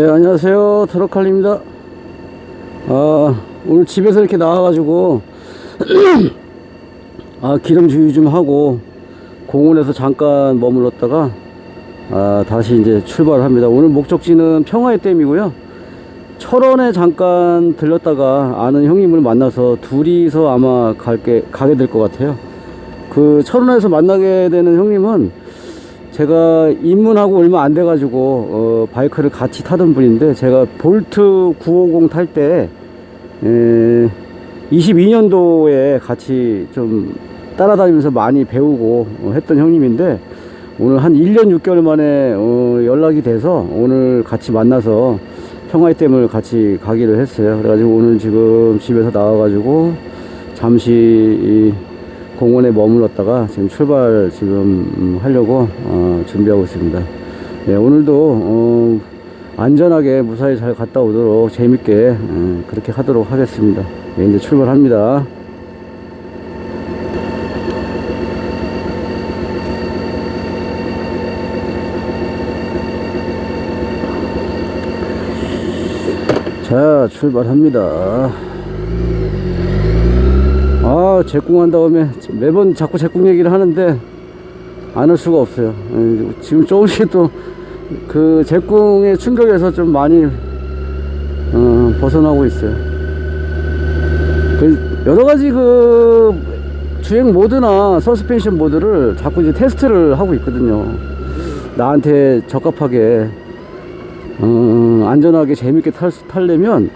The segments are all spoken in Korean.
네, 안녕하세요. 트럭칼입니다. 아, 오늘 집에서 이렇게 나와가지고, 아, 기름 주유 좀 하고, 공원에서 잠깐 머물렀다가, 아, 다시 이제 출발합니다. 오늘 목적지는 평화의 댐이고요. 철원에 잠깐 들렸다가 아는 형님을 만나서 둘이서 아마 갈게, 가게 될 것 같아요. 그 철원에서 만나게 되는 형님은 제가 입문하고 얼마 안 돼가지고 어, 바이크를 같이 타던 분인데 제가 볼트 950 탈 때 22년도에 같이 좀 따라다니면서 많이 배우고 어, 했던 형님인데 오늘 한 1년 6개월 만에 어, 연락이 돼서 오늘 같이 만나서 평화의 댐을 같이 가기로 했어요. 그래가지고 오늘 지금 집에서 나와가지고 잠시 이 공원에 머물렀다가 지금 출발 지금 음, 하려고 어, 준비하고 있습니다. 네, 오늘도 어, 안전하게 무사히 잘 갔다 오도록 재밌게 음, 그렇게 하도록 하겠습니다. 네, 이제 출발합니다. 자, 출발합니다. 아, 제꿍한 다음에 매번 자꾸 제꿍 얘기를 하는데 안 할 수가 없어요. 예, 지금 조금씩 또 그 제꿍의 충격에서 좀 많이 어, 벗어나고 있어요. 그 여러 가지 그 주행 모드나 서스펜션 모드를 자꾸 이제 테스트를 하고 있거든요. 나한테 적합하게 어, 안전하게 재밌게 탈, 수- 타려면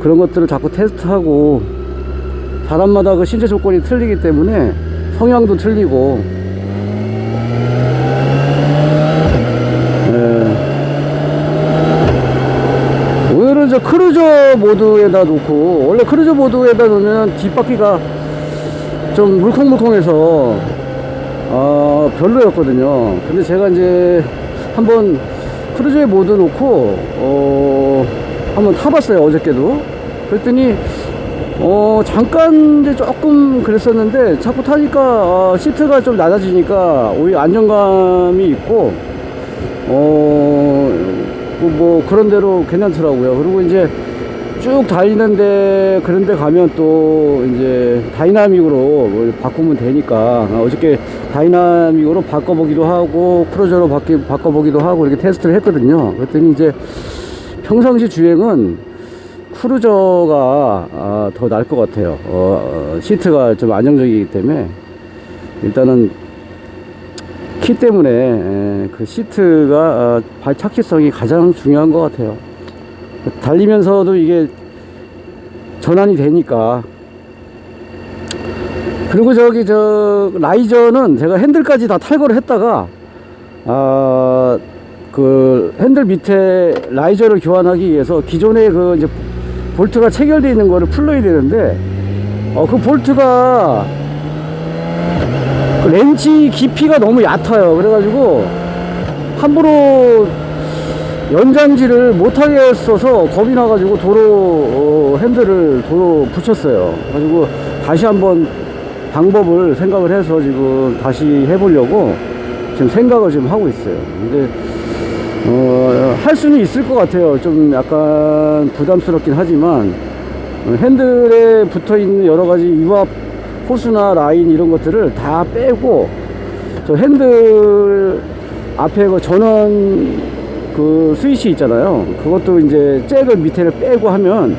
그런 것들을 자꾸 테스트하고 사람마다 그 신체 조건이 틀리기 때문에 성향도 틀리고. 예. 오늘은 저 크루저 모드에다 놓고 원래 크루저 모드에다 놓으면 뒷바퀴가 좀 물컹물컹해서 아 별로였거든요. 근데 제가 이제 한번 크루저에 모드 놓고 어 한번 타봤어요 어저께도. 그랬더니 어 잠깐 이제 조금 그랬었는데 자꾸 타니까 어, 시트가 좀 낮아지니까 오히려 안정감이 있고 어뭐 그런 대로 괜찮더라고요. 그리고 이제 쭉 달리는데 그런데 가면 또 이제 다이나믹으로 뭘 바꾸면 되니까 아, 어저께 다이나믹으로 바꿔보기도 하고 크루저로 바꿔보기도 하고 이렇게 테스트를 했거든요. 그랬더니 이제 평상시 주행은 크루저가 아, 더 나을 것 같아요. 어, 어, 시트가 좀 안정적이기 때문에 일단은 키 때문에 에, 그 시트가 아, 발 착지성이 가장 중요한 것 같아요. 달리면서도 이게 전환이 되니까. 그리고 저기 저 라이저는 제가 핸들까지 다 탈거를 했다가 아, 그 핸들 밑에 라이저를 교환하기 위해서 기존에 그 이제 볼트가 체결되어 있는 거를 풀러야 되는데 어, 그 볼트가 그 렌치 깊이가 너무 얕아요. 그래가지고 함부로 연장지를 못하게 했어서 겁이 나가지고 도로 어, 핸들을 도로 붙였어요. 그래가지고 다시 한번 방법을 생각을 해서 지금 다시 해보려고 지금 생각을 지금 하고 있어요. 근데 어, 할 수는 있을 것 같아요. 좀 약간 부담스럽긴 하지만 어, 핸들에 붙어 있는 여러 가지 유압 호수나 라인 이런 것들을 다 빼고 저 핸들 앞에 그 전원 그 스위치 있잖아요. 그것도 이제 잭을 밑에를 빼고 하면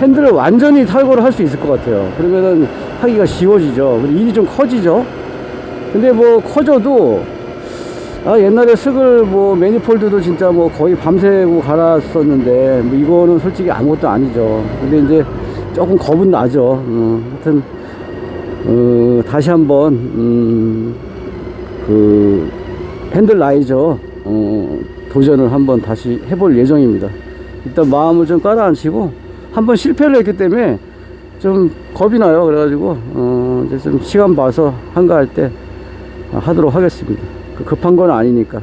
핸들을 완전히 탈거를 할 수 있을 것 같아요. 그러면은 하기가 쉬워지죠. 일이 좀 커지죠. 근데 뭐 커져도 아, 옛날에 스글 뭐 매니폴드도 진짜 뭐 거의 밤새고 갈았었는데 뭐 이거는 솔직히 아무것도 아니죠. 근데 이제 조금 겁은 나죠. 어, 하여튼 어, 다시 한번 음, 그 핸들 라이저 어, 도전을 한번 다시 해볼 예정입니다. 일단 마음을 좀 깔아앉히고 한번 실패를 했기 때문에 좀 겁이 나요. 그래가지고 어, 이제 좀 시간 봐서 한가할 때 하도록 하겠습니다. 그 급한 건 아니니까.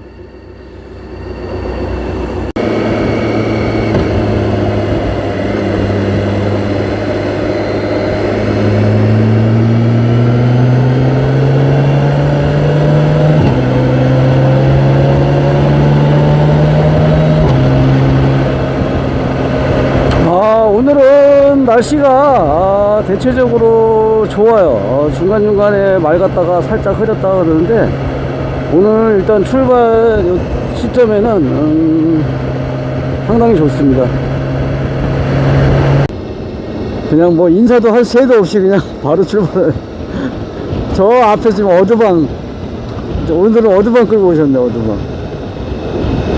아, 날씨가 아, 대체적으로 좋아요. 어, 중간중간에 맑았다가 살짝 흐렸다 그러는데 오늘 일단 출발 요 시점에는 음, 상당히 좋습니다. 그냥 뭐 인사도 할 새도 없이 그냥 바로 출발. 저 앞에 지금 어드방 오늘은 어드방 끌고 오셨네 어드방.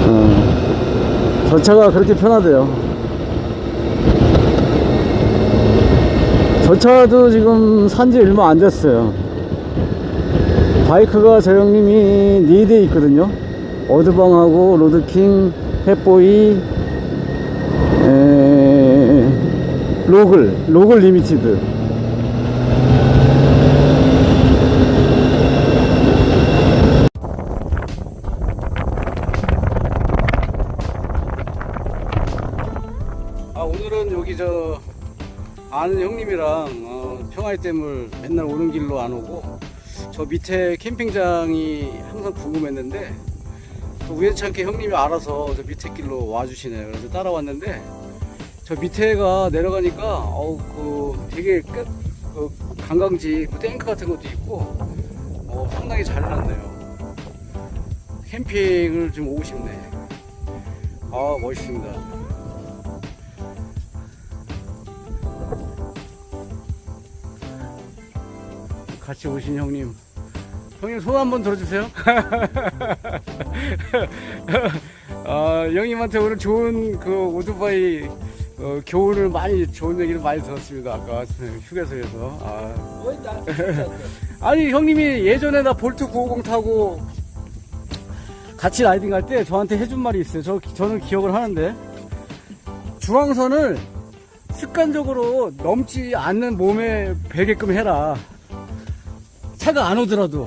어, 저 차가 그렇게 편하대요. 저 차도 지금 산지 얼마 안 됐어요. 바이크가 저 형님이 4대 있거든요. 어드방하고 로드킹, 햇보이, 에, 로글, 로글 리미티드. 아 오늘은 여기 저 아는 형님이랑 어, 평화의 댐을 맨날 오는 길로 안 오고 저 밑에 캠핑장이 항상 궁금했는데 또 우연찮게 형님이 알아서 저 밑에 길로 와주시네요. 그래서 따라왔는데 저 밑에가 내려가니까 어우 그 되게 끝, 그 관광지 그 탱크 같은 것도 있고 어, 상당히 잘 해놨네요. 캠핑을 좀 오고 싶네. 아 멋있습니다. 같이 오신 형님. 형님 손 한번 들어주세요. 아, 형님한테 오늘 좋은 그 오토바이 어, 교훈을 많이 좋은 얘기를 많이 들었습니다. 아까 휴게소에서. 아. 아니 형님이 예전에 나 볼트 950 타고 같이 라이딩 할때 저한테 해준 말이 있어요. 저 저는 기억을 하는데 중앙선을 습관적으로 넘지 않는 몸에 배게끔 해라. 차가 안 오더라도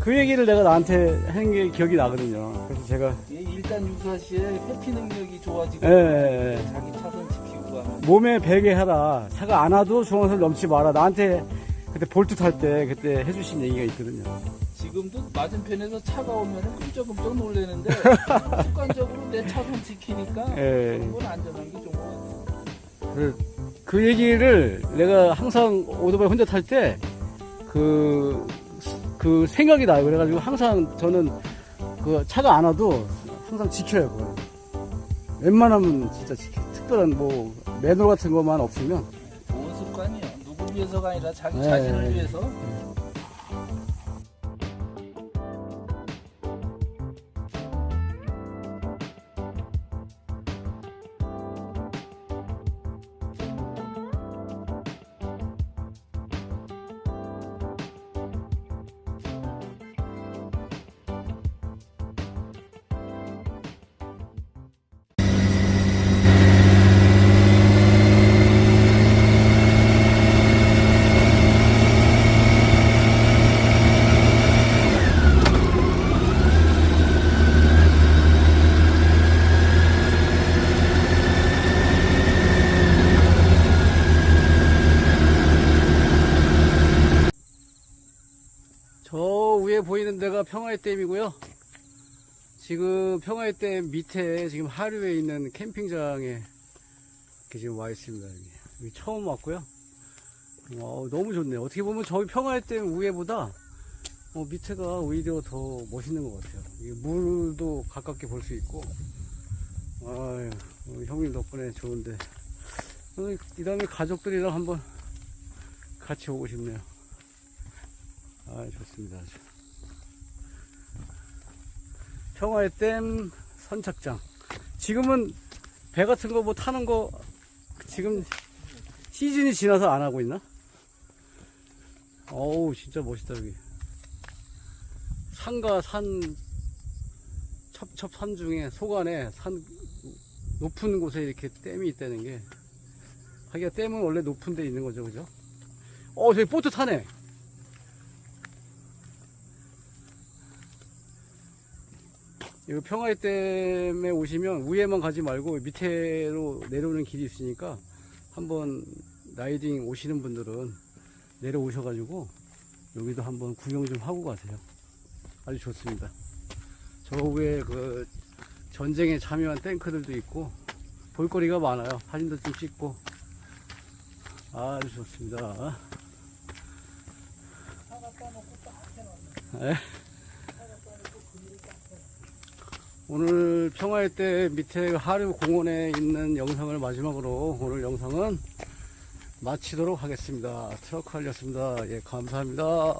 그 얘기를 내가 나한테 한 게 기억이 나거든요. 그래서 제가 얘 일단 유사시에 회피 능력이 좋아지고 예, 예, 예. 자기 차선 지키고 가면 몸에 베게 해라. 차가 안 와도 중앙선 넘지 마라. 나한테 그때 볼트 탈 때 그때 해주신 얘기가 있거든요. 지금도 맞은편에서 차가 오면 끔쩍끔쩍 놀래는데 습관적으로 내 차선 지키니까 예. 그런 건 안전한 게 좋은 것 같아. 그, 그 얘기를 내가 항상 오토바이 혼자 탈 때 그, 그 생각이 나요. 그래가지고 항상 저는 그 차가 안 와도 항상 지켜요. 그걸. 웬만하면 진짜 지켜. 특별한 뭐 매너 같은 것만 없으면 좋은 습관이야. 누굴 위해서가 아니라 자기 네. 자신을 위해서. 위에 보이는 데가 평화의 댐이고요. 지금 평화의 댐 밑에 지금 하류에 있는 캠핑장에 지금 와 있습니다. 여기, 처음 왔고요. 어, 너무 좋네요. 어떻게 보면 저기 평화의 댐 위에보다 어, 밑에가 오히려 더 멋있는 것 같아요. 물도 가깝게 볼 수 있고. 아유, 우리 형님 덕분에 좋은데. 어, 이 다음에 가족들이랑 한번 같이 오고 싶네요. 아, 좋습니다. 아주. 평화의 댐 선착장. 지금은 배 같은 거 뭐 타는 거 지금 시즌이 지나서 안 하고 있나? 어우, 진짜 멋있다, 여기. 산과 산, 첩첩 산 중에 소간에 산 높은 곳에 이렇게 댐이 있다는 게 하기가 댐은 원래 높은 데 있는 거죠, 그죠? 어, 저기 보트 타네. 이 평화의 댐에 오시면 위에만 가지 말고 밑에로 내려오는 길이 있으니까 한번 라이딩 오시는 분들은 내려오셔가지고 여기도 한번 구경 좀 하고 가세요. 아주 좋습니다. 저 위에 그 전쟁에 참여한 탱크들도 있고 볼거리가 많아요. 사진도 좀 찍고 아주 좋습니다. 예. 오늘 평화의 때 밑에 하류 공원에 있는 영상을 마지막으로 오늘 영상은 마치도록 하겠습니다. 트럭 할렸습니다. 예, 감사합니다.